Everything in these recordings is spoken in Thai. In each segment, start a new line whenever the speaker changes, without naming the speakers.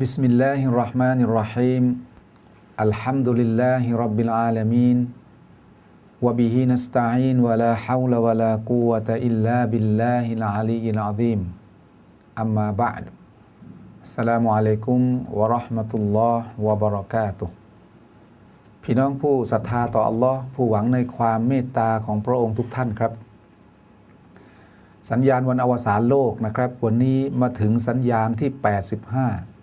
بسم الله الرحمن الرحيم الحمد لله رب العالمين وبه نستعين ولا حول ولا قوة إلا بالله العلي العظيم أما بعد السلام عليكم ورحمة الله وبركاته พี่น้องผู้ศรัทธาต่ออัลลอฮ์ผู้หวังในความเมตตาของพระองค์ทุกท่านครับ สัญญาณวันอวสานโลกนะครับ วันนี้มาถึงสัญญาณที่ 85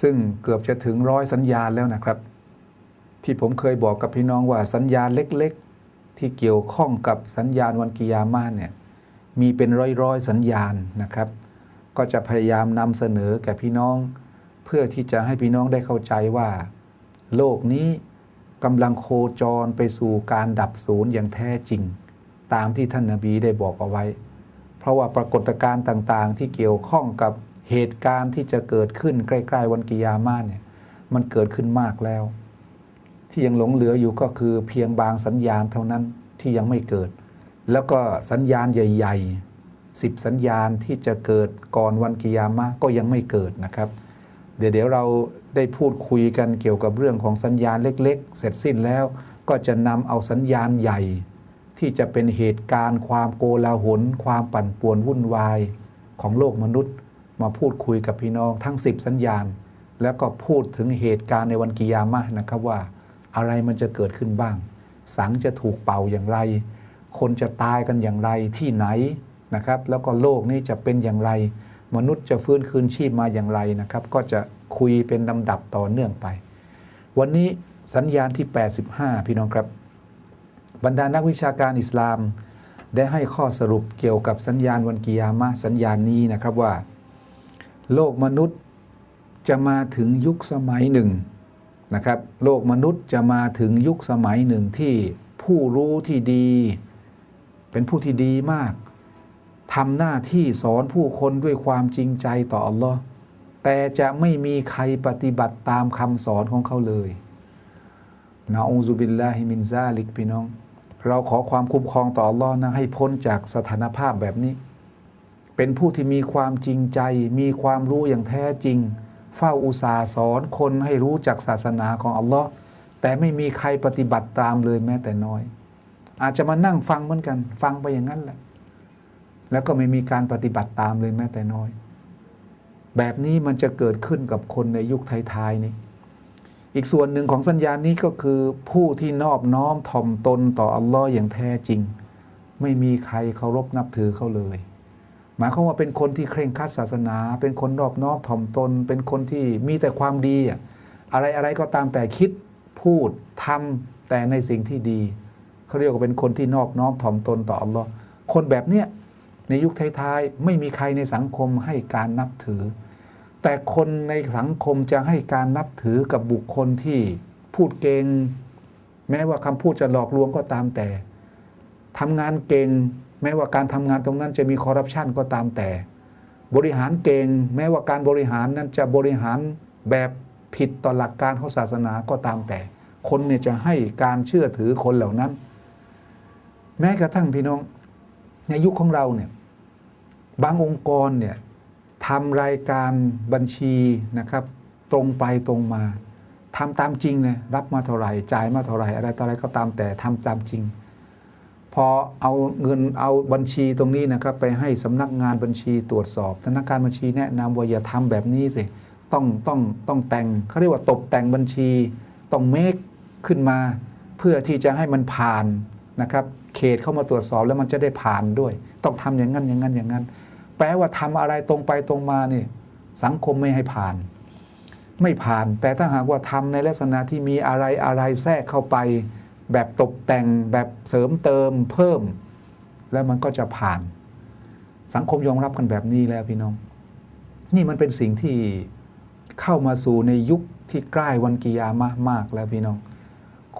ซึ่งเกือบจะถึงร้อยสัญญาณแล้วนะครับ ที่ผมเคยบอกกับพี่น้องว่าสัญญาณเล็กๆ ที่เกี่ยวข้องกับสัญญาณวันกิยามาสเนี่ยมีเป็นร้อยๆสัญญาณนะครับ ก็จะพยายามนำเสนอแก่พี่น้อง เพื่อที่จะให้พี่น้องได้เข้าใจว่า โลกนี้กำลังโคจรไปสู่การดับศูนย์อย่างแท้จริง ตามที่ท่านนาบีได้บอกเอาไว้ เพราะว่าปรากฏการณ์ต่างๆ ที่เกี่ยวข้องกับ เหตุการณ์ที่จะเกิดขึ้นใกล้ๆวันกิยามาสเนี่ยมันเกิดขึ้นมากแล้ว ที่ยังหลงเหลืออยู่ก็คือเพียงบางสัญญาณเท่านั้นที่ยังไม่เกิด แล้วก็สัญญาณใหญ่ๆสิบสัญญาณที่จะเกิดก่อนวันกิยามะก็ยังไม่เกิดนะครับ เดี๋ยวเดี๋ยวเราได้พูดคุยกันเกี่ยวกับเรื่องของสัญญาณเล็ก ๆ เสร็จสิ้นแล้วก็จะนำเอาสัญญาณใหญ่ ที่จะเป็นเหตุการณ์ ความโกลาหลความปั่นป่วนวุ่นวายของโลกมนุษย์ มาพูดคุยกับพี่น้องทั้ง 10 สัญญาณ แล้วก็พูดถึงเหตุการณ์ในวันกิยามะนะครับว่า อะไรมันจะเกิดขึ้นบ้าง สังจะถูกเป่าอย่างไร คนจะตายกันอย่างไรที่ไหนนะครับ แล้วก็โลกนี้จะเป็นอย่างไร มนุษย์จะฟื้นคืนชีพมาอย่างไรนะครับ ก็จะคุยเป็นลำดับต่อเนื่องไป วันนี้สัญญาณที่ 85 พี่น้องครับ บรรดานักวิชาการอิสลาม ได้ให้ข้อสรุปเกี่ยวกับสัญญาณวันกิยามะสัญญาณนี้นะครับว่า โลกมนุษย์จะมาถึงยุคสมัยหนึ่งนะครับ โลกมนุษย์จะมาถึงยุคสมัยหนึ่งที่ผู้รู้ที่ดี เป็นผู้ที่ดีมากทำหน้าที่สอนผู้คนด้วยความจริงใจต่ออัลลอฮ์แต่จะไม่มีใครปฏิบัติตามคำสอนของเขาเลยนะอูซุบิลลาฮิมินซาลิกพี่น้อง เราขอความคุ้มครองต่ออัลลอฮ์นะให้พ้นจากสถานภาพแบบนี้ เป็นผู้ที่มีความจริงใจ มีความรู้อย่างแท้จริง เฝ้าอุตสาห์สอนคนให้รู้จักศาสนาของอัลลอฮ์แต่ไม่มีใครปฏิบัติตามเลยแม้แต่น้อย อาจจะมานั่งฟังเหมือนกัน ฟังไปอย่างนั้นแหละ แล้วก็ไม่มีการปฏิบัติตามเลยแม้แต่น้อย แบบนี้มันจะเกิดขึ้นกับคนในยุคท้ายๆนี้อีกส่วนหนึ่งของสัญญาณนี้ก็คือผู้ที่นอบน้อมถ่อมตนต่ออัลลอฮ์อย่างแท้จริง ไม่มีใครเคารพนับถือเขาเลย หมายความว่าเป็นคนที่เคร่งครัดศาสนา เป็นคนนอบน้อมถ่อมตน เป็นคนที่มีแต่ความดีอะอะไรอะไรก็ตามแต่คิดพูดทำแต่ในสิ่งที่ดีเขาเรียกว่าเป็นคนที่นอบน้อมถ่อมตนต่ออัลลอฮ์คนแบบเนี้ยในยุคท้ายๆไม่มีใครในสังคมให้การนับถือ แต่คนในสังคมจะให้การนับถือกับบุคคลที่พูดเก่งแม้ว่าคำพูดจะหลอกลวงก็ตามแต่ทำงานเก่ง แม้ว่าการทำงานตรงนั้นจะมีคอร์รัปชันก็ตามแต่ บริหารเก่ง แม้ว่าการบริหารนั้นจะบริหารแบบผิดต่อหลักการของศาสนาก็ตามแต่ คนเนี่ยจะให้การเชื่อถือคนเหล่านั้น แม้กระทั่งพี่น้องในยุคของเราเนี่ยบางองค์กรเนี่ยทำรายการบัญชีนะครับ ตรงไปตรงมาทำตามจริงเลยรับมาเท่าไหร่จ่ายมาเท่าไหร่อะไรต่ออะไรก็ตามแต่ทำตามจริง พอเอาเงินเอาบัญชีตรงนี้นะครับไปให้สำนักงานบัญชีตรวจสอบธนาคารบัญชีแนะนำว่าอย่าทำแบบนี้สิต้องต้องต้องแต่งเขาเรียกว่าตกแต่งบัญชีต้องเมคขึ้นมา เพื่อที่จะให้มันผ่านนะครับ เขตเข้ามาตรวจสอบแล้วมันจะได้ผ่านด้วย ต้องทำอย่างนั้นอย่างนั้นอย่างนั้น แปลว่าทำอะไรตรงไปตรงมาเนี่ยสังคมไม่ให้ผ่าน ไม่ผ่าน แต่ถ้าหากว่าทำในลักษณะที่มีอะไรอะไรแทรกเข้าไป แบบตกแต่งแบบเสริมเติมเพิ่ม แล้วมันก็จะผ่าน สังคมยอมรับกันแบบนี้แล้วพี่น้อง นี่มันเป็นสิ่งที่เข้ามาสู่ในยุคที่ใกล้วันกิยามะห์มากแล้วพี่น้อง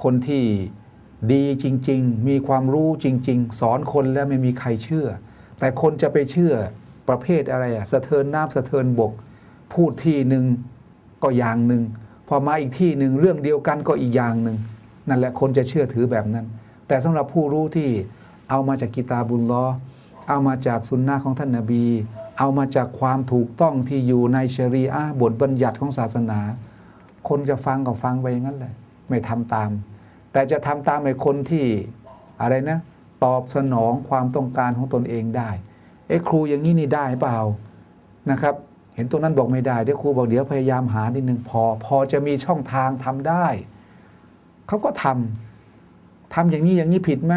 คนที่ดีจริง ๆ มีความรู้จริง ๆ สอนคนแล้วไม่มีใครเชื่อ แต่คนจะไปเชื่อประเภทอะไรอะสะเทินน้ำสะเทินบก พูดที่หนึ่งก็อย่างหนึ่งพอมาอีกที่หนึ่งเรื่องเดียวกันก็อีกอย่างหนึ่ง นั่นแหละคนจะเชื่อถือแบบนั้น แต่สำหรับผู้รู้ที่เอามาจากกิตาบุลลอเอามาจากสุนนะของท่านนาบี เอามาจากความถูกต้องที่อยู่ในชรีอะบทบัญญัติของศาสนา คนจะฟังก็ฟังไปอย่างนั้นแหละไม่ทำตาม แต่จะทำตามไอ้คนที่อะไรนะตอบสนองความต้องการของตนเองได้เอ้ครูอย่างนี้นี่ได้เปล่านะครับ เห็นตรงนั้นบอกไม่ได้เดี๋ยวครูบอกเดี๋ยวพยายามหานิดนึงพอ พอจะมีช่องทางทำได้ เขาก็ทำทำอย่างนี้อย่างนี้ผิดไหม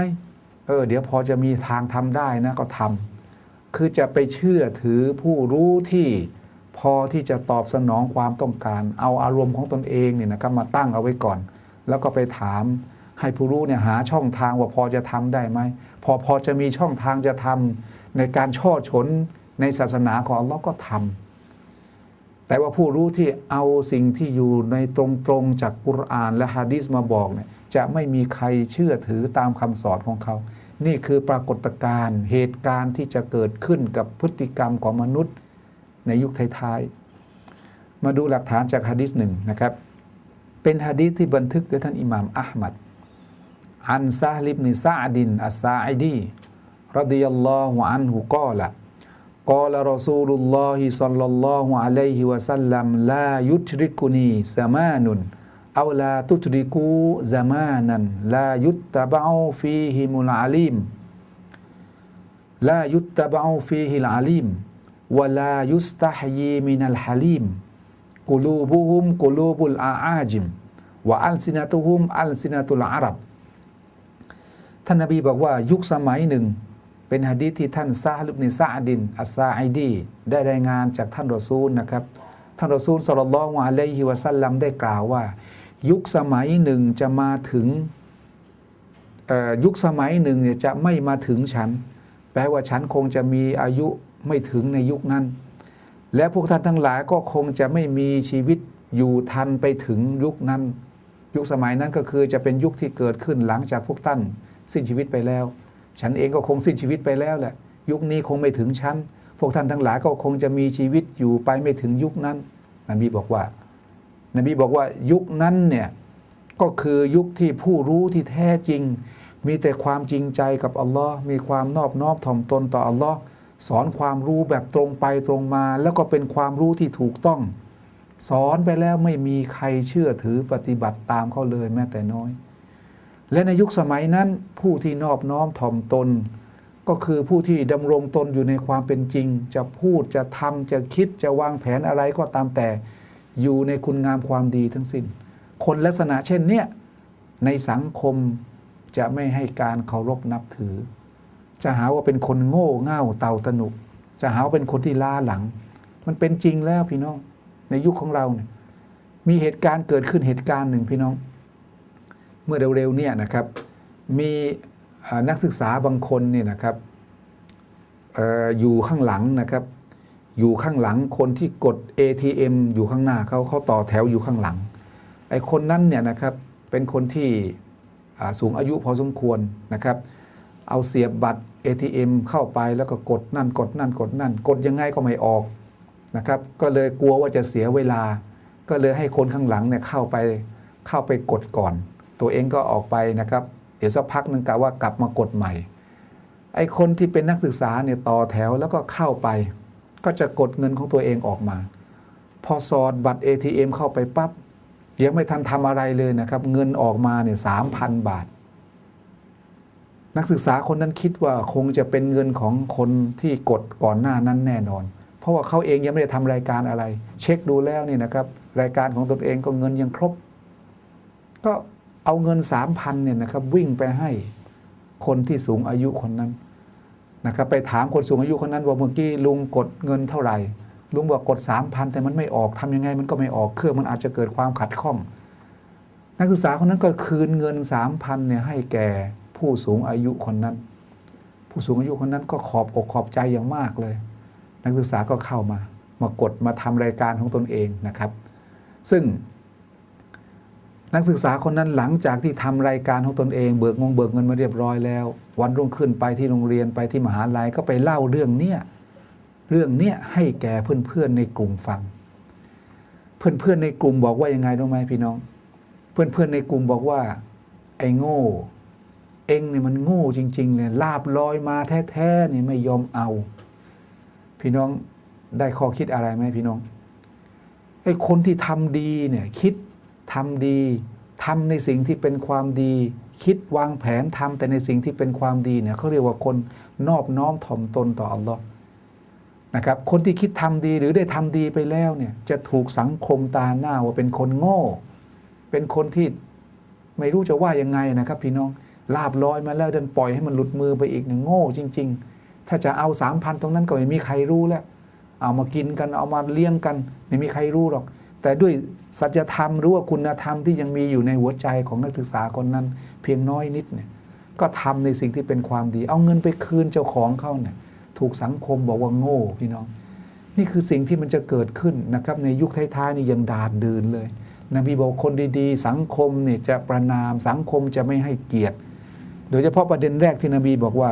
เออ เดี๋ยวพอจะมีทางทำได้นะก็ทำคือจะไปเชื่อถือผู้รู้ที่พอที่จะตอบสนองความต้องการ เอาอารมณ์ของตนเองเนี่ยนะครับมาตั้งเอาไว้ก่อน แล้วก็ไปถามให้ผู้รู้เนี่ยหาช่องทางว่าพอจะทำได้ไหมพอพอจะมีช่องทางจะทำในการช่อฉนในศาสนาของอัลลอฮ์ก็ทำ แต่ว่าผู้รู้ที่เอาสิ่งที่อยู่ในตรงๆจากกุรอานและฮะดีษมาบอกเนี่ยจะไม่มีใครเชื่อถือตามคำสอนของเขา นี่คือปรากฏการณ์เหตุการณ์ที่จะเกิดขึ้นกับพฤติกรรมของมนุษย์ในยุคท้ายๆ มาดูหลักฐานจากฮะดีษหนึ่งนะครับ เป็นฮะดีษที่บันทึกโดยท่านอิหม่ามอัลมัด อันซาลิบนิซาดินอัสซาอิดีรดิยัลลอฮุอันฮุกอละ قال رسول الله صلى الله عليه وسلم لا يتركني زمان أو لا تتركوا زمانا لا يتبع فيهم العليم لا يتبع فيه العليم ولا يستحيي من الحليم قلوبهم قلوب الأعاجم وألسنتهم ألسنة العرب ท่านนบีบอกว่ายุคสมัยหนึ่ง เป็นหะดีษที่ท่านซาลุบนิซาอดิน อัสซาอิดี ได้รายงานจากท่านรอซูลนะครับ ท่านรอซูลสลลัลลอฮุอะลัยฮิวะสัลลัมได้กล่าวว่า ยุคสมัยหนึ่งจะมาถึงยุคสมัยหนึ่งจะไม่มาถึงฉัน แปลว่าฉันคงจะมีอายุไม่ถึงในยุคนั้น และพวกท่านทั้งหลายก็คงจะไม่มีชีวิตอยู่ทันไปถึงยุคนั้น ยุคสมัยนั้นก็คือจะเป็นยุคที่เกิดขึ้นหลังจากพวกท่านสิ้นชีวิตไปแล้ว ฉันเองก็คงสิ้นชีวิตไปแล้วแหละยุคนี้คงไม่ถึงฉันพวกท่านทั้งหลายก็คงจะมีชีวิตอยู่ไปไม่ถึงยุคนั้น นบีบอกว่า นบีบอกว่ายุคนั้นเนี่ยก็คือยุคที่ผู้รู้ที่แท้จริง มีแต่ความจริงใจกับอัลลอฮ์มีความนอบน้อมถ่อมตนต่ออัลลอฮ์สอนความรู้แบบตรงไปตรงมา แล้วก็เป็นความรู้ที่ถูกต้อง สอนไปแล้วไม่มีใครเชื่อถือปฏิบัติตามเขาเลยแม้แต่น้อย และในยุคสมัยนั้นผู้ที่นอบน้อมถ่อมตน ก็คือผู้ที่ดำรงตนอยู่ในความเป็นจริง จะพูดจะทำจะคิดจะวางแผนอะไรก็ตามแต่ อยู่ในคุณงามความดีทั้งสิ้น คนลักษณะเช่นเนี้ยในสังคมจะไม่ให้การเคารพนับถือ จะหาว่าเป็นคนโง่เง่าเต่าตนุ จะหาว่าเป็นคนที่ล้าหลัง มันเป็นจริงแล้วพี่น้อง ในยุคของเราเนี่ยมีเหตุการณ์เกิดขึ้นเหตุการณ์หนึ่งพี่น้อง มื่อเร็วๆเนี่ยนะครับมีนักศึกษาบางคนเนี่ยนะครับออยู่ข้างหลังนะครับ อยู่ข้างหลังคนที่กด ATM อยู่ข้างหน้าเขาเขาต่อแถวอยู่ข้างหลังไอ้คนนั้นเนี่ยนะครับเป็นคนที่สูงอายุพอสมควรนะครับ เอาเสียบบัตร ATM เข้าไปแล้วก็กดนั่นกดนั่นกดนั่น กดยังไงก็ไม่ออกนะครับก็เลยกลัวว่าจะเสียเวลา ก็เลยให้คนข้างหลังเนี่ยเข้าไปเข้าไปกดก่อน ตัวเองก็ออกไปนะครับ เดี๋ยวสักพักหนึ่งกะว่ากลับมากดใหม่ ไอ้คนที่เป็นนักศึกษาเนี่ยต่อแถวแล้วก็เข้าไป ก็จะกดเงินของตัวเองออกมา พอสอดบัตร ATM เข้าไปปั๊บยังไม่ทันทำอะไรเลยนะครับ เงินออกมาเนี่ยสามพันบาท นักศึกษาคนนั้นคิดว่าคงจะเป็นเงินของคนที่กดก่อนหน้านั้นแน่นอน เพราะว่าเขาเองยังไม่ได้ทำรายการอะไร เช็คดูแล้วนี่นะครับ รายการของตนเองก็เงินยังครบ ก็ เอาเงินสามพันเนี่ยนะครับวิ่งไปให้คนที่สูงอายุคนนั้นนะครับไปถามคนสูงอายุคนนั้นว่าเมื่อกี้ลุงกดเงินเท่าไหร่ ลุงบอกกดสามพันแต่มันไม่ออกทำยังไง มันก็ไม่ออกเครื่องมันอาจจะเกิดความขัดข้อง นักศึกษาคนนั้นก็คืนเงินสามพันเนี่ยให้แก่ผู้สูงอายุคนนั้น ผู้สูงอายุคนนั้นก็ขอบอกขอบใจอย่างมากเลย นักศึกษาก็เข้ามามากดมาทำรายการของตนเองนะครับ ซึ่ง นักศึกษาคนนั้นหลังจากที่ทำรายการของตนเองเบิกงงเบิกเงินมาเรียบร้อยแล้ว วันรุ่งขึ้นไปที่โรงเรียนไปที่มหาลัยก็ไปเล่าเรื่องเนี้ยเรื่องเนี้ยให้แก่เพื่อนๆในกลุ่มฟัง เพื่อนๆในกลุ่มบอกว่ายังไงรู้ไหมพี่น้อง เพื่อนๆในกลุ่มบอกว่า ไอ้โง่ เองเนี่ยมันโง่จริงๆเลยลาบลอยมาแท้ๆเนี่ยไม่ยอมเอา พี่น้องได้ข้อคิดอะไรไหมพี่น้องไอ้คนที่ทำดีเนี่ยคิด ทำดีทำในสิ่งที่เป็นความดี คิดวางแผนทำแต่ในสิ่งที่เป็นความดีเนี่ยเขาเรียกว่าคนนอบน้อมถ่อมตนต่ออัลลอฮ์นะครับคนที่คิดทำดีหรือได้ทำดีไปแล้วเนี่ยจะถูกสังคมตาหน้าว่าเป็นคนโง่ เป็นคนที่ไม่รู้จะว่ายังไงนะครับ พี่น้องลาบลอยมาแล้วเดินปล่อยให้มันหลุดมือไปอีกหนึ่งโง่จริง ๆ ถ้าจะเอาสามพันตรงนั้นก็ไม่มีใครรู้แล้วเอามากินกันเอามาเลี้ยงกัน ไม่มีใครรู้หรอก แต่ด้วยสัจธรรมหรือว่าคุณธรรมที่ยังมีอยู่ในหัวใจของนักศึกษาคนนั้น เพียงน้อยนิดเนี่ยก็ทำในสิ่งที่เป็นความดี เอาเงินไปคืนเจ้าของเขาเนี่ยถูกสังคมบอกว่าโง่พี่น้อง นี่คือสิ่งที่มันจะเกิดขึ้นนะครับในยุคท้ายๆนี่ยังดาดดืนเลยนบีบอกคนดีๆ สังคมเนี่ยจะประนามสังคมจะไม่ให้เกียรติ โดยเฉพาะประเด็นแรกที่นบีบอกว่า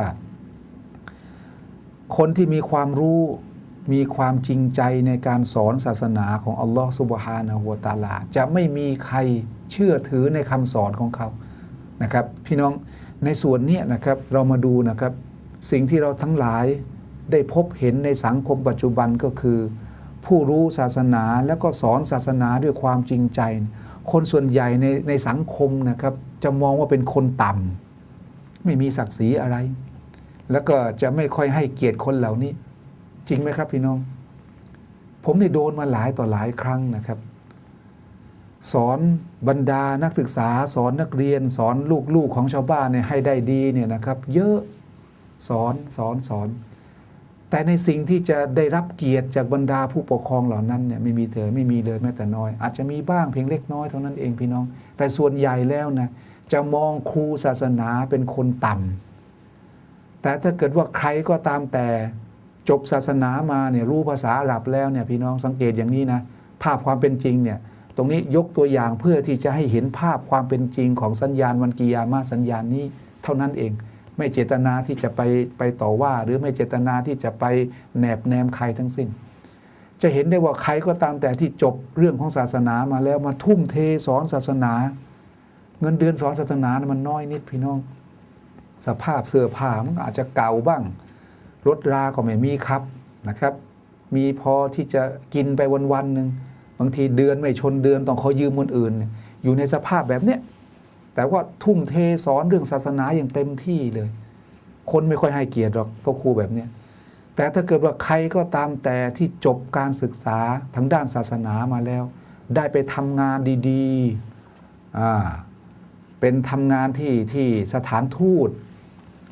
คนที่มีความรู้ มีความจริงใจในการสอนศาสนาของอัลลอฮฺสุบฮานะฮูวตาลา จะไม่มีใครเชื่อถือในคำสอนของเขานะครับ พี่น้องในส่วนนี้นะครับเรามาดูนะครับ สิ่งที่เราทั้งหลายได้พบเห็นในสังคมปัจจุบันก็คือ ผู้รู้ศาสนาแล้วก็สอนศาสนาด้วยความจริงใจ คนส่วนใหญ่ในในสังคมนะครับ จะมองว่าเป็นคนต่ำไม่มีศักดิ์ศรีอะไร แล้วก็จะไม่ค่อยให้เกียรติคนเหล่านี้ จริงไหมครับพี่น้อง ผมได้โดนมาหลายต่อหลายครั้งนะครับ สอนบรรดานักศึกษา สอนนักเรียน สอนลูกๆของชาวบ้านเนี่ยให้ได้ดีเนี่ยนะครับ เยอะสอนสอนสอนแต่ในสิ่งที่จะได้รับเกียรติจากบรรดาผู้ปกครองเหล่านั้นเนี่ยไม่มีเลยไม่มีเลยแม้แต่น้อย อาจจะมีบ้างเพียงเล็กน้อยเท่านั้นเองพี่น้อง แต่ส่วนใหญ่แล้วนะจะมองครูศาสนาเป็นคนต่ำแต่ถ้าเกิดว่าใครก็ตามแต่ จบศาสนามาเนี่ยรู้ภาษาอาหรับแล้วเนี่ยพี่น้องสังเกตอย่างนี้นะภาพความเป็นจริงเนี่ยตรงนี้ยกตัวอย่างเพื่อที่จะให้เห็นภาพความเป็นจริงของสัญญาณวันกิยามาสัญญาณนี้เท่านั้นเอง ไม่เจตนาที่จะไปไปต่อว่า หรือไม่เจตนาที่จะไปแนบแนมใครทั้งสิ้น จะเห็นได้ว่าใครก็ตามแต่ที่จบเรื่องของศาสนามาแล้วมาทุ่มเทสอนศาสนา เงินเดือนสอนศาสนานะมันน้อยนิดพี่น้อง สภาพเสื้อผ้ามันอาจจะเก่าบ้าง รถราก็ไม่มีครับนะครับ มีพอที่จะกินไปวันๆหนึ่งบางทีเดือนไม่ชนเดือนต้องขอยืมคนอื่น อยู่ในสภาพแบบเนี้ยแต่ว่าทุ่มเทสอนเรื่องศาสนาอย่างเต็มที่เลย คนไม่ค่อยให้เกียรติหรอกพวกครูแบบเนี้ยแต่ถ้าเกิดว่าใครก็ตามแต่ที่จบการศึกษาทางด้านศาสนามาแล้ว ได้ไปทำงานดีๆเป็นทำงานที่ที่สถานทูต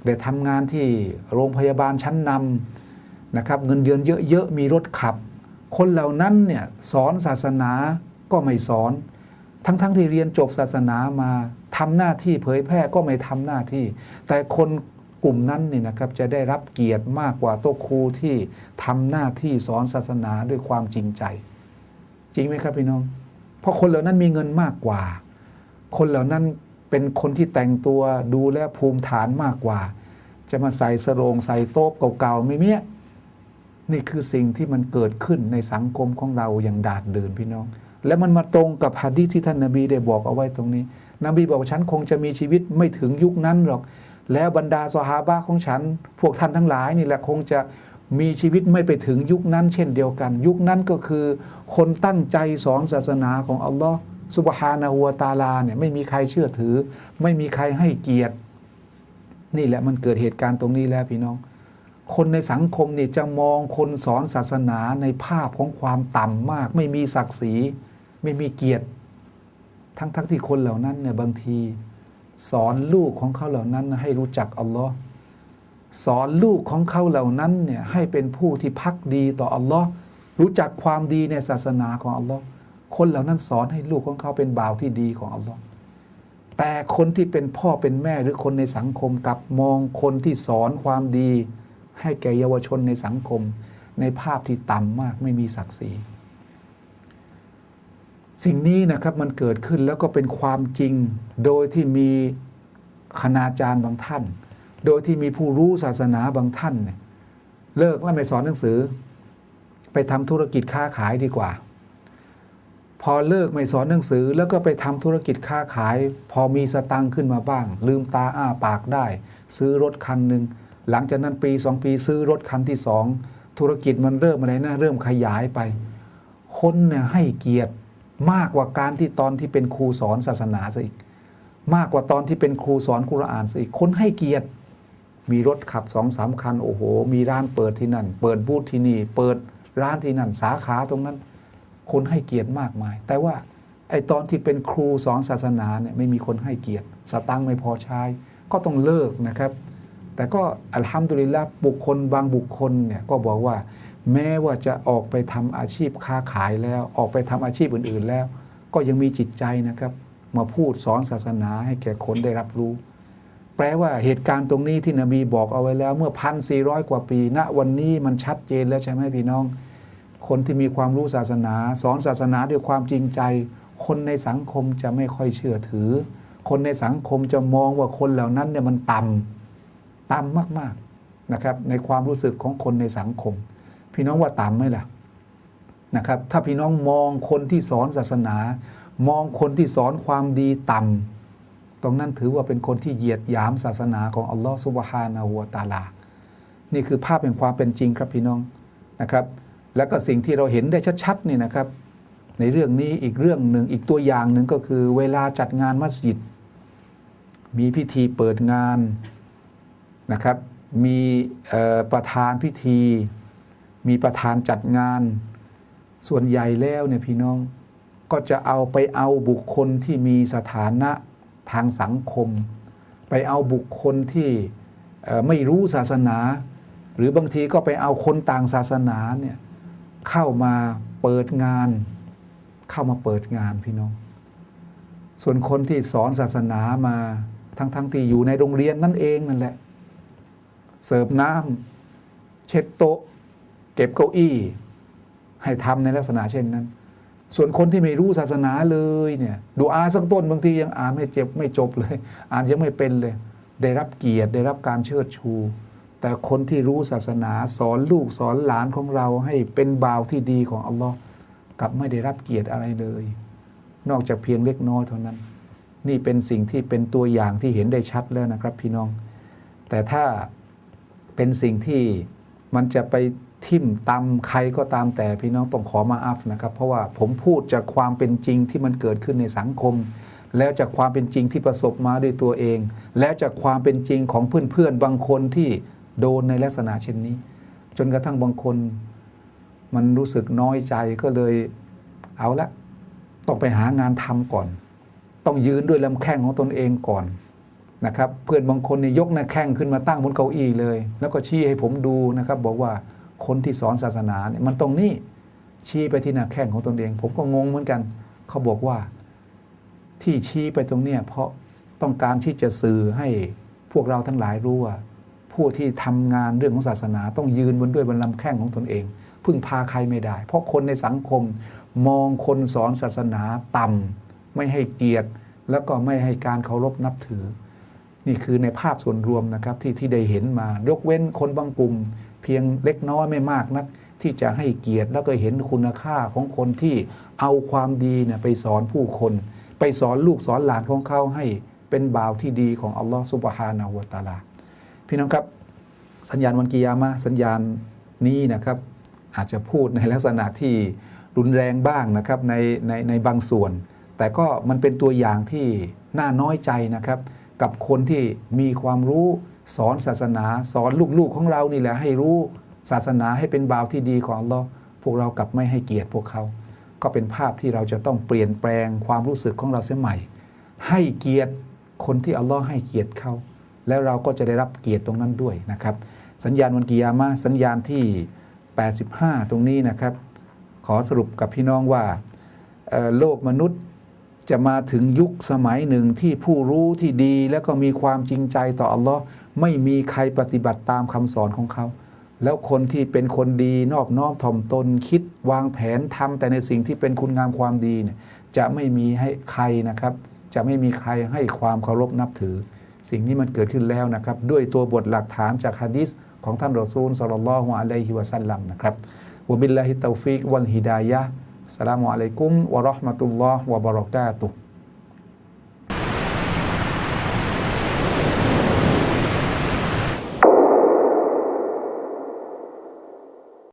ได้ทำงานที่โรงพยาบาลชั้นนำนะครับเงินเดือนเยอะๆมีรถขับ คนเหล่านั้นเนี่ยสอนศาสนาก็ไม่สอน ทั้งๆทที่เรียนจบศาสนามาทำหน้าที่เผยแพร่ก็ไม่ทำหน้าที่ แต่คนกลุ่มนั้นนี่นะครับจะได้รับเกียรติมากกว่าโต๊ะครูที่ทำหน้าที่สอนศาสนาด้วยความจริงใจ จริงไหมครับพี่น้อง เพราะคนเหล่านั้นมีเงินมากกว่า คนเหล่านั้น เป็นคนที่แต่งตัวดูแลภูมิฐานมากกว่า จะมาใส่สรงใส่โต๊ะเก่าๆไม่เมี้ยนี่คือสิ่งที่มันเกิดขึ้นในสังคมของเราอย่างดาดเดินพี่น้อง และมันมาตรงกับฮะดีที่ท่านนบีได้บอกเอาไว้ตรงนี้ นบีบอกว่าฉันคงจะมีชีวิตไม่ถึงยุคนั้นหรอก แล้วบรรดาสหาบะของฉัน พวกท่านทั้งหลายนี่แหละคงจะมีชีวิตไม่ไปถึงยุคนั้น เช่นเดียวกัน ยุคนั้นก็คือ คนตั้งใจสอนศาสนาของอัลลอฮ์ สุบฮานะฮูวตาลาเนี่ยไม่มีใครเชื่อถือ ไม่มีใครให้เกียรติ นี่แหละมันเกิดเหตุการณ์ตรงนี้แล้วพี่น้อง คนในสังคมเนี่ยจะมองคนสอนศาสนาในภาพของความต่ำมาก ไม่มีศักดิ์ศรี ไม่มีเกียรติ ทั้งทั้งที่คนเหล่านั้นเนี่ยบางที สอนลูกของเขาเหล่านั้นให้รู้จักอัลลอฮ์สอนลูกของเขาเหล่านั้นเนี่ยให้เป็นผู้ที่พักดีต่ออัลลอฮ์รู้จักความดีในศาสนาของอัลลอฮ์ คนเหล่านั้นสอนให้ลูกของเขาเป็นบ่าวที่ดีของอัลลอฮ์แต่คนที่เป็นพ่อเป็นแม่หรือคนในสังคมกลับมองคนที่สอนความดี ให้แก่เยาวชนในสังคม ในภาพที่ต่ำมากไม่มีศักดิ์ศรี สิ่งนี้นะครับมันเกิดขึ้นแล้วก็เป็นความจริง โดยที่มีคณาจารย์บางท่าน โดยที่มีผู้รู้ศาสนาบางท่านเนี่ยเลิกแล้วไม่สอนหนังสือ ไปทำธุรกิจค้าขายดีกว่า พอเลิกไม่สอนหนังสือ แล้วก็ไปทำธุรกิจค้าขาย พอมีสตังค์ขึ้นมาบ้าง ลืมตาอ้าปากได้ ซื้อรถคันหนึ่งหลังจากนั้นปีสองปีซื้อรถคันที่สองธุรกิจมันเริ่มอะไรนะเริ่มขยายไป คนเนี่ยให้เกียรติมากกว่าการที่ตอนที่เป็นครูสอนศาสนาซะอีก มากกว่าตอนที่เป็นครูสอนคุรานซะอีกคนให้เกียรติมีรถขับสองสามคันโอ้โห มีร้านเปิดที่นั่น เปิดบูธที่นี่ เปิดร้านที่นั่นสาขาตรงนั้น คนให้เกียรติมากมาย แต่ว่าไอ้ตอนที่เป็นครูสอนศาสนาเนี่ยไม่มีคนให้เกียรติ สตังค์ไม่พอใช้ ก็ต้องเลิกนะครับ แต่ก็อัลฮัมดุลิลละบุคคลบางบุคคลเนี่ยก็บอกว่า แม้ว่าจะออกไปทำอาชีพค้าขายแล้วออกไปทำอาชีพอื่น ๆแล้ว ก็ยังมีจิตใจนะครับ มาพูดสอนศาสนาให้แก่คนได้รับรู้ แปลว่าเหตุการณ์ตรงนี้ที่นบีบอกเอาไว้แล้ว เมื่อพันสี่ร้อยกว่าปีณวันนี้มันชัดเจนแล้วใช่ไหมพี่น้อง คนที่มีความรู้ศาสนา สอนศาสนาด้วยความจริงใจ คนในสังคมจะไม่ค่อยเชื่อถือ คนในสังคมจะมองว่าคนเหล่านั้นเนี่ยมันต่ำต่ำมากๆนะครับในความรู้สึกของคนในสังคม พี่น้องว่าต่ำไหมล่ะนะครับถ้าพี่น้องมองคนที่สอนศาสนา มองคนที่สอนความดีต่ำตรงนั้นถือว่าเป็นคนที่เหยียดหยามศาสนาของอัลลอฮฺสุบฮานาหัวตาลา นี่คือภาพแห่งความเป็นจริงครับพี่น้องนะครับ แล้วก็สิ่งที่เราเห็นได้ชัดๆนี่นะครับ ในเรื่องนี้อีกเรื่องหนึ่งอีกตัวอย่างหนึ่งก็คือเวลาจัดงานมัสยิด มีพิธีเปิดงานนะครับ มีประธานพิธี มีประธานจัดงาน ส่วนใหญ่แล้วเนี่ยพี่น้องก็จะเอาไปเอาบุคคลที่มีสถานะทางสังคม ไปเอาบุคคลที่ไม่รู้ศาสนา หรือบางทีก็ไปเอาคนต่างศาสนาเนี่ย เข้ามาเปิดงาน เข้ามาเปิดงานพี่น้อง ส่วนคนที่สอนศาสนามาทั้งๆทที่อยู่ในโรงเรียนนั่นเองนั่นแหละ เสิร์ฟน้ำเช็ดโต๊ะ เก็บเก้าอี้ ให้ทำในลักษณะเช่นนั้น ส่วนคนที่ไม่รู้ศาสนาเลยเนี่ยดูอาสักต้นบางทียังอ่านไม่เจ็บไม่จบเลย อ่านยังไม่เป็นเลย ได้รับเกียรติได้รับการเชิดชู แต่คนที่รู้ศาสนาสอนลูกสอนหลานของเราให้เป็นบ่าวที่ดีของอัลลอฮ์กลับไม่ได้รับเกียรติอะไรเลย นอกจากเพียงเล็กน้อยเท่านั้น นี่เป็นสิ่งที่เป็นตัวอย่างที่เห็นได้ชัดแล้วนะครับพี่น้อง แต่ถ้าเป็นสิ่งที่มันจะไปทิ่มตำใครก็ตามแต่พี่น้องต้องขอมาอัฟนะครับ เพราะว่าผมพูดจากความเป็นจริงที่มันเกิดขึ้นในสังคม แล้วจากความเป็นจริงที่ประสบมาด้วยตัวเอง แล้วจากความเป็นจริงของเพื่อนๆบางคนที่ โดนในลักษณะเช่นนี้ จนกระทั่งบางคนมันรู้สึกน้อยใจก็เลยเอาละต้องไปหางานทำก่อน ต้องยืนด้วยลำแข้งของตนเองก่อนนะครับ เพื่อนบางคนเนี่ยยกหน้าแข้งขึ้นมาตั้งบนเก้าอี้เลย แล้วก็ชี้ให้ผมดูนะครับ บอกว่าคนที่สอนศาสนาเนี่ยมันตรงนี้ชี้ไปที่หน้าแข้งของตนเอง ผมก็งงเหมือนกัน เขาบอกว่าที่ชี้ไปตรงเนี้ยเพราะต้องการที่จะสื่อให้พวกเราทั้งหลายรู้ว่า ผู้ที่ทำงานเรื่องของศาสนาต้องยืนบนด้วยบนลำแข้งของตนเอง พึ่งพาใครไม่ได้ เพราะคนในสังคมมองคนสอนศาสนาต่ำไม่ให้เกียรติ แล้วก็ไม่ให้การเคารพนับถือ นี่คือในภาพส่วนรวมนะครับที่ที่ได้เห็นมายกเว้นคนบางกลุ่ม เพียงเล็กน้อยไม่มากนัก ที่จะให้เกียรติแล้วก็เห็นคุณค่าของคนที่เอาความดีเนี่ยไปสอนผู้คน ไปสอนลูกสอนหลานของเขาให้เป็นบ่าวที่ดีของอัลลอฮฺสุบฮานาหัวตาลา พี่น้องครับ สัญญาณวันกิยามะสัญญาณนี้นะครับ อาจจะพูดในลักษณะที่รุนแรงบ้างนะครับในในในบางส่วน แต่ก็มันเป็นตัวอย่างที่น่าน้อยใจนะครับ กับคนที่มีความรู้สอนศาสนา สอนลูกๆของเรานี่แหละให้รู้ศาสนาให้เป็นบ่าวที่ดีของอัลลอฮ์พวกเรากลับไม่ให้เกียรติพวกเขา ก็เป็นภาพที่เราจะต้องเปลี่ยนแปลงความรู้สึกของเราเสียใหม่ ให้เกียรติคนที่อัลลอฮ์ให้เกียรติเขา แล้วเราก็จะได้รับเกียรติตรงนั้นด้วยนะครับ สัญญาณวันกิยามะสัญญาณที่ 85 ตรงนี้นะครับ ขอสรุปกับพี่น้องว่าโลกมนุษย์จะมาถึงยุคสมัยหนึ่งที่ผู้รู้ที่ดี แล้วก็มีความจริงใจต่ออัลลอฮ์ไม่มีใครปฏิบัติตามคำสอนของเขา แล้วคนที่เป็นคนดีนอบน้อมถ่อมตนคิดวางแผนทำแต่ในสิ่งที่เป็นคุณงามความดีเนี่ยจะไม่มีให้ใครนะครับ จะไม่มีใครให้ความเคารพนับถือ สิ่งนี้มันเกิดขึ้นแล้วนะครับ ด้วยตัวบทหลักฐานจากฮะดิษของท่านรอซูลสลลัลลอฮุอะลัยฮิวะสัลลัมนะครับวบิลลาฮิตตอฟิกวัลฮิดายะฮ์อัสลามุอะลัยกุมวะราะห์มะตุลลอฮ์วะบะเราะกาตุฮ์